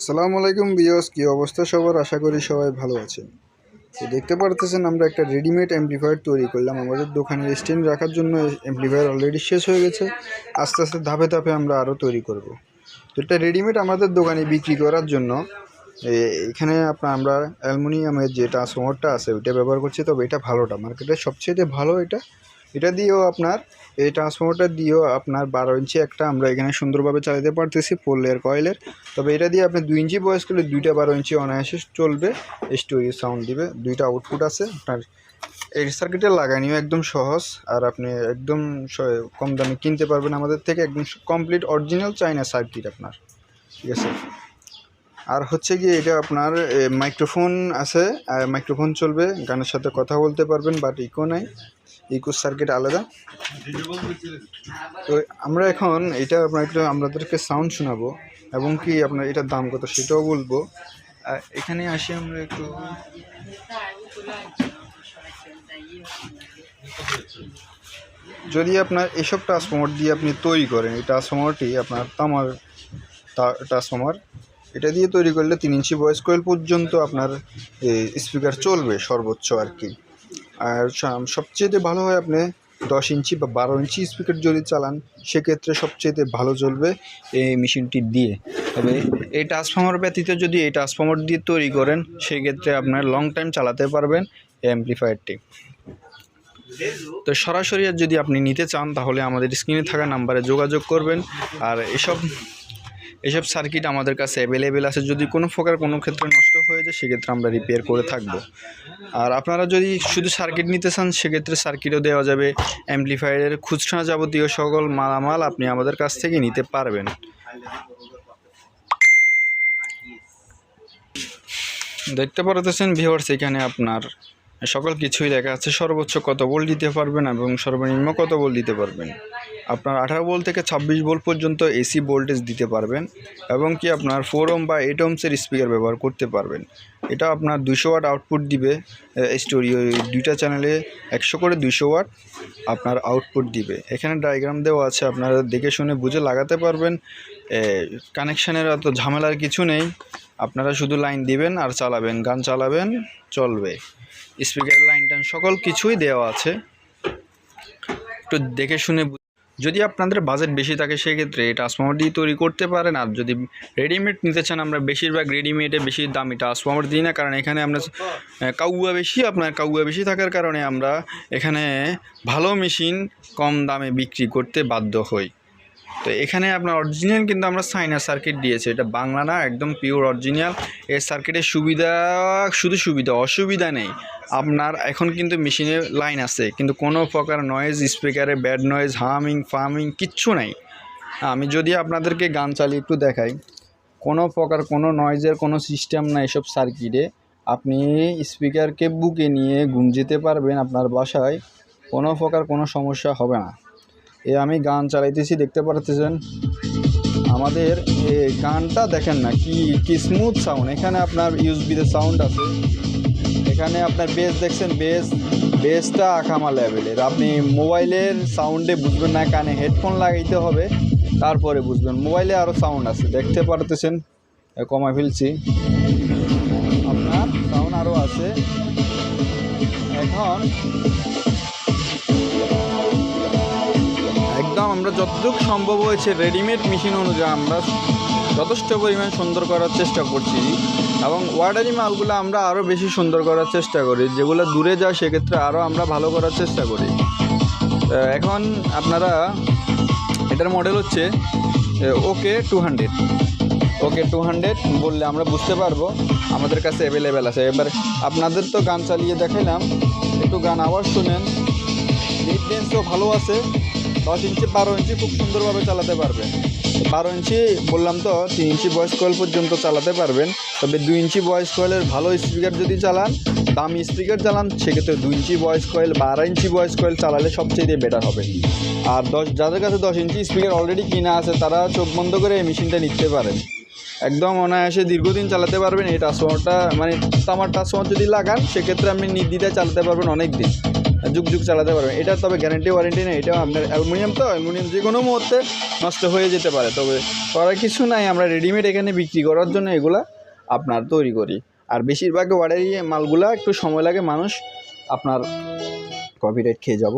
আসসালামু আলাইকুম বিয়স কী অবস্থা সবার? আশা করি সবাই ভালো আছেন। তো দেখতে পারতেছেন, আমরা একটা রেডিমেড অ্যাম্পলিফায়ার তৈরি করলাম। আমাদের দোকানের স্ট্যান্ড রাখার জন্য অ্যাম্পলিফায়ার অলরেডি শেষ হয়ে গেছে। আস্তে আস্তে ধাপে ধাপে আমরা আরও তৈরি করব। তো এটা রেডিমেড আমাদের দোকানে বিক্রি করার জন্য এখানে আপনার আমরা অ্যালুমিনিয়ামের যে ট্রান্সফর্মারটা আছে, ওইটা ব্যবহার করছি। তবে এটা ভালোটা মার্কেটের সবচেয়ে ভালো এটা। এটা দিয়েও আপনার এই ট্রান্সফর্মারটা দিয়েও আপনার বারো ইঞ্চি একটা আমরা এখানে সুন্দরভাবে চালাতে পারতেছি পোলের কয়েলের তবে এটা দিয়ে আপনি দুই ইঞ্চি বয়স করলে দুইটা বারো ইঞ্চি অনায়াসে চলবে স্টোরি সাউন্ড দিবে, দুইটা আউটপুট আছে। আপনার এই সার্কিটে লাগানিও একদম সহজ, আর আপনি একদম কম দামে কিনতে পারবেন আমাদের থেকে, একদম কমপ্লিট অরিজিনাল চাইনা সার্কিট আপনার। ঠিক আছে? আর হচ্ছে গিয়ে এটা আপনার মাইক্রোফোন আছে আর মাইক্রোফোন চলবে, গানের সাথে কথা বলতে পারবেন বাট ইকো নাই। ইকো সার্কিট আলাদা। তো আমরা এখন এটা আপনার একটু আমাদেরকে সাউন্ড শোনাবো, এবং কি আপনার এটার দাম কত সেটাও বলব। এখানে আসি আমরা একটু। যদি আপনার এসব ট্রান্সফর্মার দিয়ে আপনি তৈরি করেন, এই ট্রান্সফর্মারটি আপনার তামার ট্রান্সফর্মার এটা দিয়ে তৈরি করলে তিন ইঞ্চি ভয়েস কোয়েল পর্যন্ত আপনার স্পিকার চলবে সর্বোচ্চ আর কি। আর সব- সবচেয়ে ভালো হয় আপনি দশ ইঞ্চি বা বারো ইঞ্চি স্পিকার যদি চালান, সেক্ষেত্রে সবচেয়ে ভালো চলবে এই মেশিনটি দিয়ে। তবে এই ট্রান্সফর্মার ব্যতীত যদি এই ট্রান্সফর্মার দিয়ে তৈরি করেন, সেক্ষেত্রে আপনার লং টাইম চালাতে পারবেন এই অ্যাম্পলিফায়ারটি তো সরাসরি যদি আপনি নিতে চান, তাহলে আমাদের স্ক্রিনে থাকা নাম্বারে যোগাযোগ করবেন। আর এসব এসব সার্কিট আমাদের কাছে অ্যাভেলেবেল আছে। যদি কোনো প্রকার কোনো ক্ষেত্রে নষ্ট হয়ে যায়, সেক্ষেত্রে আমরা রিপেয়ার করে থাকব। আর আপনারা যদি শুধু সার্কিট নিতে চান, সেক্ষেত্রে সার্কিটও দেওয়া যাবে। অ্যাম্পলিফায়ারের খুচরা যাবতীয় সকল মালামাল আপনি আমাদের কাছ থেকে নিতে পারবেন। দেখতে পারতেছেন ভিওয়ার্স এখানে আপনার সকল কিছুই লেখা আছে সর্বোচ্চ কত বল দিতে পারবেন এবং সর্বনিম্ন কত বল দিতে পারবেন? আপনার আঠারো ভোল্ট থেকে ছাব্বিশ ভোল্ট পর্যন্ত এসি ভোল্টেজ দিতে পারবেন এবং কি আপনার ফোর ওম বা এইট ওমসের স্পিকার ব্যবহার করতে পারবেন। এটা আপনার দুশো ওয়াট আউটপুট দিবে স্টোরিও দুইটা চ্যানেলে একশো করে দুশো ওয়াট আপনার আউটপুট দিবে। এখানে ডায়াগ্রাম দেওয়া আছে, আপনারা দেখে শুনে বুঝে লাগাতে পারবেন। কানেকশানের অত ঝামেলার কিছু নেই। আপনারা শুধু লাইন দিবেন আর চালাবেন, গান চালাবেন, চলবে। স্পিকারের লাইন টাইন সকল কিছুই দেওয়া আছে। একটু দেখে শুনে যদি আপনাদের বাজেট বেশি থাকে, সেক্ষেত্রে ট্রান্সফর্মার দিয়ে তৈরি করতে পারেন। আর যদি রেডিমেড নিতে চান, আমরা বেশিরভাগ রেডিমেডে বেশি দামি ট্রান্সফর্মার দিই না। কারণ এখানে আমরা কাউয়া বেশি, আপনার কাউয়া বেশি থাকার কারণে আমরা এখানে ভালো মেশিন কম দামে বিক্রি করতে বাধ্য হই। তো এখানে আপনার অরিজিনাল কিন্তু আমরা সাইনার সার্কিট দিয়েছি। এটা বাংলা না, একদম পিওর অরিজিনাল এই সার্কিটের সুবিধা, শুধু সুবিধা, অসুবিধা নেই। আপনার এখন কিন্তু মেশিনে লাইন আছে। কিন্তু কোনো প্রকার নয়েজ স্পিকারে ব্যাড নয়েজ হামিং ফার্মিং কিচ্ছু নাই। আমি যদি আপনাদেরকে গান চালিয়ে একটু দেখাই। কোনো প্রকার কোনো নয়েজের কোনো সিস্টেম না এসব সার্কিটে আপনি স্পিকারকে বুকে নিয়ে যেতে পারবেন আপনার বাসায়। কোনো প্রকার কোনো সমস্যা হবে না। এ আমি গান চালাইতেছি, দেখতে পারতেছেন? আমাদের এই গানটা দেখেন না, কি কি স্মুথ সাউন্ড এখানে আপনার ইউজবিতে সাউন্ড আছে। এখানে আপনার বেস দেখছেন? বেস বেসটা আকামা লেভেলের আপনি মোবাইলের সাউন্ডে বুঝবেন না, কানে হেডফোন লাগাইতে হবে, তারপরে বুঝবেন। মোবাইলে আরও সাউন্ড আছে, দেখতে পারতেছেন? এ কমায় ফেলছি। আপনার সাউন্ড আরও আছে। এখন আমরা যতটুকু সম্ভব হয়েছে রেডিমেড মেশিন অনুযায়ী আমরা যথেষ্ট পরিমাণ সুন্দর করার চেষ্টা করছি এবং ওয়ার্ডারি মালগুলো আমরা আরও বেশি সুন্দর করার চেষ্টা করি, যেগুলো দূরে যায় সেক্ষেত্রে আরও আমরা ভালো করার চেষ্টা করি। এখন আপনারা, এটার মডেল হচ্ছে okay two hundred okay two hundred বললে আমরা বুঝতে পারব আমাদের কাছে অ্যাভেলেবেল আছে। এবার আপনাদের তো গান চালিয়ে দেখাইলাম, একটু গান আবার শুনেন। লিড ভালো আছে। দশ ইঞ্চি, বারো ইঞ্চি খুব সুন্দরভাবে চালাতে পারবেন। বারো ইঞ্চি বললাম তো, তিন ইঞ্চি ভয়েস কয়েল পর্যন্ত চালাতে পারবেন। তবে দুই ইঞ্চি ভয়েস কয়েলের ভালো স্পিকার যদি চালান, দামি স্পিকার চালান, সেক্ষেত্রে দুই ইঞ্চি ভয়েস কয়েল বা আড়াই ইঞ্চি ভয়েস কয়েল চালালে সবচেয়ে বেটার হবে। আর দশ, যাদের কাছে দশ ইঞ্চি স্পিকার অলরেডি কিনা আছে, তারা চোখ বন্ধ করে এই মেশিনটা নিতে পারেন। একদম অনায়াসে দীর্ঘদিন চালাতে পারবেন, এই ট্রান্সফর্মারটা মানে তামার ট্রান্সফর্মার যদি লাগান, সেক্ষেত্রে আপনি নির্দ্বিধায় চালাতে পারবেন অনেক দিন যুগ যুগ চালাতে পারবেন এটা তবে গ্যারেন্টি ওয়ারেন্টি নেই। এটা আপনার অ্যালুমিনিয়াম তো, অ্যালুমিনিয়াম যে কোনো মুহূর্তে নষ্ট হয়ে যেতে পারে। তবে করার কিছু নাই, আমরা রেডিমেড এখানে বিক্রি করার জন্য এগুলা আপনার তৈরি করি। আর বেশিরভাগ ওয়ার্ডারি মালগুলা একটু সময় লাগে, মানুষ আপনার কপিরাইট খেয়ে যাব।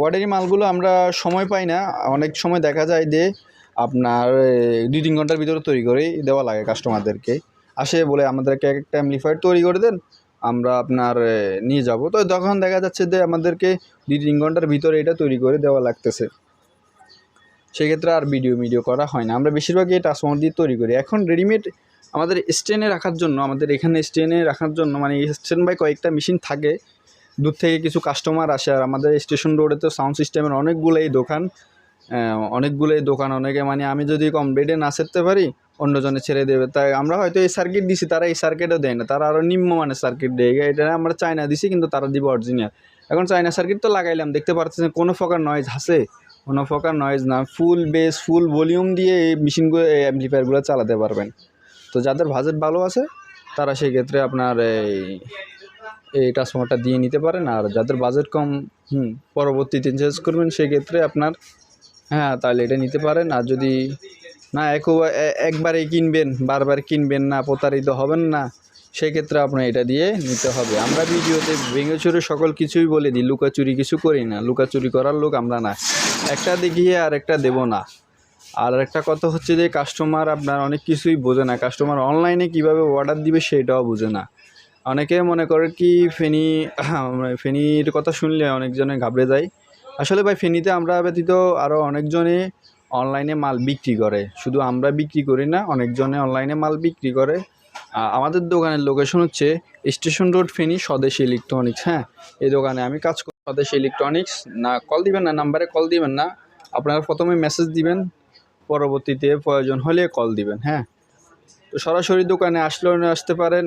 ওয়ার্ডারি মালগুলো আমরা সময় পাই না। অনেক সময় দেখা যায় যে আপনার দুই তিন ঘণ্টার ভিতরে তৈরি করেই দেওয়া লাগে কাস্টমারদেরকে আসে বলে আমাদেরকে এক একটা অ্যাম্পলিফায়ার তৈরি করে দেন আমরা আপনার নিয়ে যাব। তো তখন দেখা যাচ্ছে যে আমাদেরকে দুই তিন ঘণ্টার ভিতরে এটা তৈরি করে দেওয়া লাগতেছে। সেক্ষেত্রে আর ভিডিও ভিডিও করা হয় না। আমরা বেশিরভাগই ট্রান্সফর্মার দিয়ে তৈরি করি। এখন রেডিমেড আমাদের স্ট্যান্ডে রাখার জন্য, আমাদের এখানে স্ট্যান্ডে রাখার জন্য মানে স্ট্যান্ড বাই কয়েকটা মেশিন থাকে। দূর থেকে কিছু কাস্টমার আসে, আর আমাদের স্টেশন রোডে তো সাউন্ড সিস্টেমের অনেকগুলোই দোকান। অনেকগুলোই দোকান, অনেকে মানে আমি যদি কম রেটে না সেরতে পারি, অন্যজনে ছেড়ে দেবে। তাই আমরা হয়তো এই সার্কিট দিছি, তারা এই সার্কিটও দেয় না। তারা আরও নিম্নমানের সার্কিট দেয়। এটা আমরা চায়না দিছি, কিন্তু তারা দিব অরিজিনাল এখন চায়না সার্কিট তো লাগাইলাম, দেখতে পাচ্ছেন কোনো প্রকার নয়েজ আছে? কোনো প্রকার নয়েজ না। ফুল বেস ফুল ভলিউম দিয়ে এই মেশিনগুলো এই অ্যাম্পলিফায়ারগুলো চালাতে পারবেন। তো যাদের বাজেট ভালো আছে, তারা সেই ক্ষেত্রে আপনার এই এই ট্রান্সফর্মারটা দিয়ে নিতে পারেন। আর যাদের বাজেট কম, হুম, পরবর্তীতে চেঞ্জ করবেন সেক্ষেত্রে আপনার হ্যাঁ তাহলে এটা নিতে পারেন। আর যদি না একবার একবারেই কিনবেন, বারবার কিনবেন না, প্রতারিত হবেন না, সেক্ষেত্রে আপনার এটা দিয়ে নিতে হবে। আমরা ভিডিওতে ভেঙে চুরে সকল কিছুই বলে দিই লুকাচুরি কিছু করি না লুকাচুরি করার লোক আমরা না। একটা দেখিয়ে আর একটা দেবো না। আর একটা কথা হচ্ছে যে কাস্টমার আপনার অনেক কিছুই বোঝে না। কাস্টমার অনলাইনে কীভাবে অর্ডার দিবে সেটাও বোঝে না। অনেকে মনে করে কি, ফেনি ফেনির কথা শুনলে অনেকজনে ঘাবড়ে যায়। আসলে ভাই, ফেনিতে আমরা ব্যতীত আরও অনেকজনে অনলাইনে মাল বিক্রি করে। শুধু আমরা বিক্রি করি না, অনেকজনে অনলাইনে মাল বিক্রি করে। আমাদের দোকানের লোকেশন হচ্ছে station road, Feni, Swadeshi electronics হ্যাঁ? এই দোকানে আমি কাজ করি স্বদেশী ইলেকট্রনিক্স না কল দিবেন না নাম্বারে কল দিবেন না। আপনারা প্রথমে মেসেজ দিবেন, পরবর্তীতে প্রয়োজন হলে কল দিবেন হ্যাঁ? তো সরাসরি দোকানে আসলেও আসতে পারেন